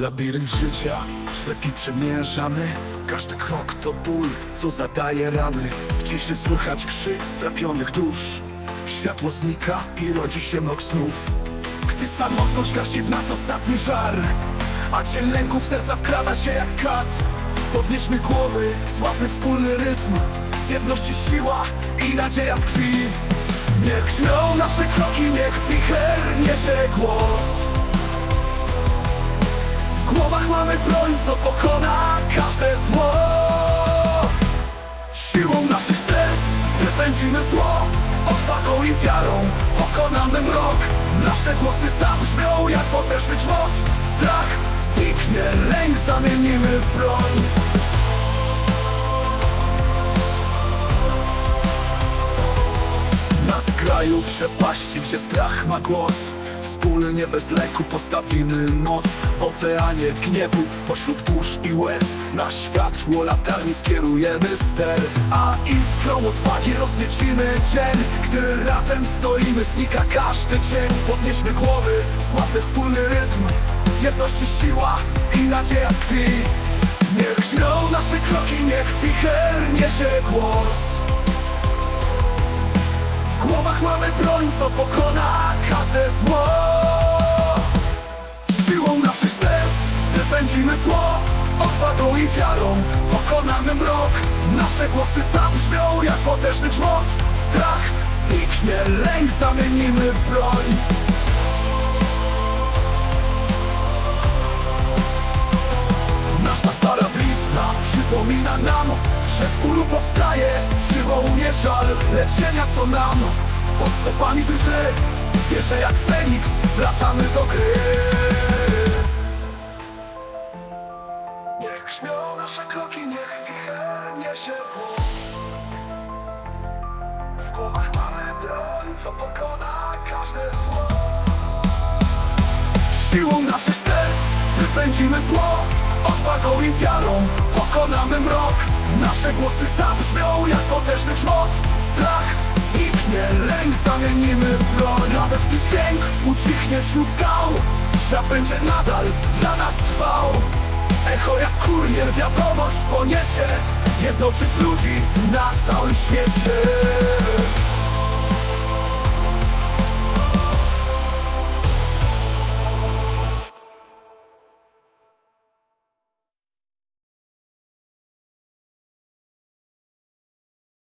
Labirynt życia, ślepi przemierzamy Każdy krok to ból, co zadaje rany. W ciszy słychać krzyk strapionych dusz. Światło znika i rodzi się mrok snów. Gdy samotność gasi w nas ostatni żar A cień lęków serca wkrada się jak kat. Podnieśmy głowy, złapmy wspólny rytm. W jedności siła i nadzieja w krwi Niech grzmią nasze kroki, niech wicher niesie głos mamy broń, co pokona każde zło. Siłą naszych serc wypędzimy zło. Odwagą i wiarą pokonamy mrok. Nasze głosy zabrzmią jak potężny grzmot. Strach zniknie, lęk zamienimy w broń. Na skraju przepaści, gdzie strach ma głos Wspólnie bez lęku postawimy most W oceanie gniewu, pośród burz i łez. Na światło latarni skierujemy ster A iskrą odwagi rozniecimy dzień. Gdy razem stoimy, znika każdy cień. Podnieśmy głowy, złapmy wspólny rytm W jedności siła i nadzieja w krwi Niech grzmią nasze kroki, niech wicher niesie głos. W głowach mamy broń, co pokona i wiarą pokonamy mrok. Nasze głosy zabrzmią jak potężny grzmot. Strach zniknie, lęk zamienimy w broń. Nasza stara blizna przypomina nam, że z bólu powstaje Siłą nie żal, lecz ziemia co nam. Pod stopami drży, wierzę jak Feniks Wracamy do gry Grzmią nasze kroki, niech wicher niesie głos W głowach mamy broń, co pokona każde zło. Siłą naszych serc wypędzimy zło. Odwagą i wiarą pokonamy mrok. Nasze głosy zabrzmią jak potężny grzmot. Strach zniknie, lęk zamienimy w broń. Nawet gdy dźwięk ucichnie wśród skał Świat będzie nadal dla nas trwał Echo jak kurier wiadomość poniesie. Jednoczyć ludzi na całym świecie